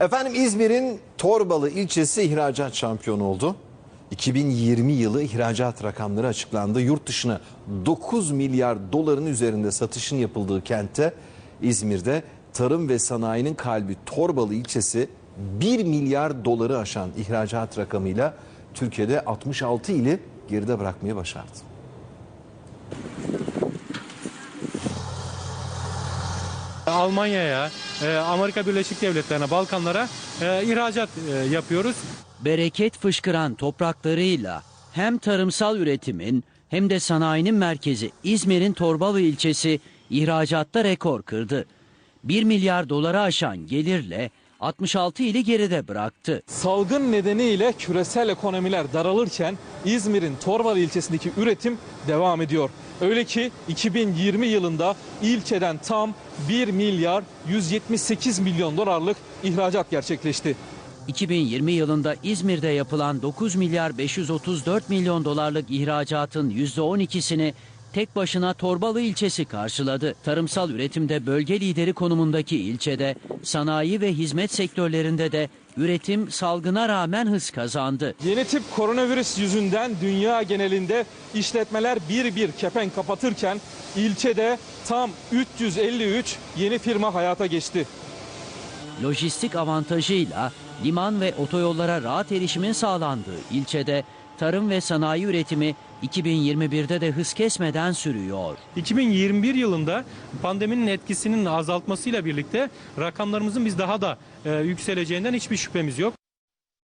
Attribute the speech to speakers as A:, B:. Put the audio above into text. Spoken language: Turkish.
A: Efendim İzmir'in Torbalı ilçesi ihracat şampiyonu oldu. 2020 yılı ihracat rakamları açıklandı. Yurt dışına 9 milyar doların üzerinde satışın yapıldığı kentte İzmir'de tarım ve sanayinin kalbi Torbalı ilçesi 1 milyar doları aşan ihracat rakamıyla Türkiye'de 66 ili geride bırakmayı başardı.
B: Almanya'ya, e, Amerika Birleşik Devletleri'ne, Balkanlara e, ihracat e, yapıyoruz.
C: bereket fışkıran topraklarıyla hem tarımsal üretimin hem de sanayinin merkezi İzmir'in Torbalı ilçesi ihracatta rekor kırdı. 1 milyar dolara aşan gelirle 66 ili geride bıraktı.
D: Salgın nedeniyle küresel ekonomiler daralırken İzmir'in Torbalı ilçesindeki üretim devam ediyor. Öyle ki 2020 yılında ilçeden tam 1 milyar 178 milyon dolarlık ihracat gerçekleşti.
C: 2020 yılında İzmir'de yapılan 9 milyar 534 milyon dolarlık ihracatın %12'sini tek başına Torbalı ilçesi karşıladı. Tarımsal üretimde bölge lideri konumundaki ilçede sanayi ve hizmet sektörlerinde de üretim salgına rağmen hız kazandı.
D: Yeni tip koronavirüs yüzünden dünya genelinde işletmeler bir bir kepenk kapatırken ilçede tam 353 yeni firma hayata geçti.
C: Lojistik avantajıyla liman ve otoyollara rahat erişimin sağlandığı ilçede tarım ve sanayi üretimi 2021'de de hız kesmeden sürüyor.
B: 2021 yılında pandeminin etkisinin azaltmasıyla birlikte rakamlarımızın biz daha da e, yükseleceğinden hiçbir şüphemiz yok.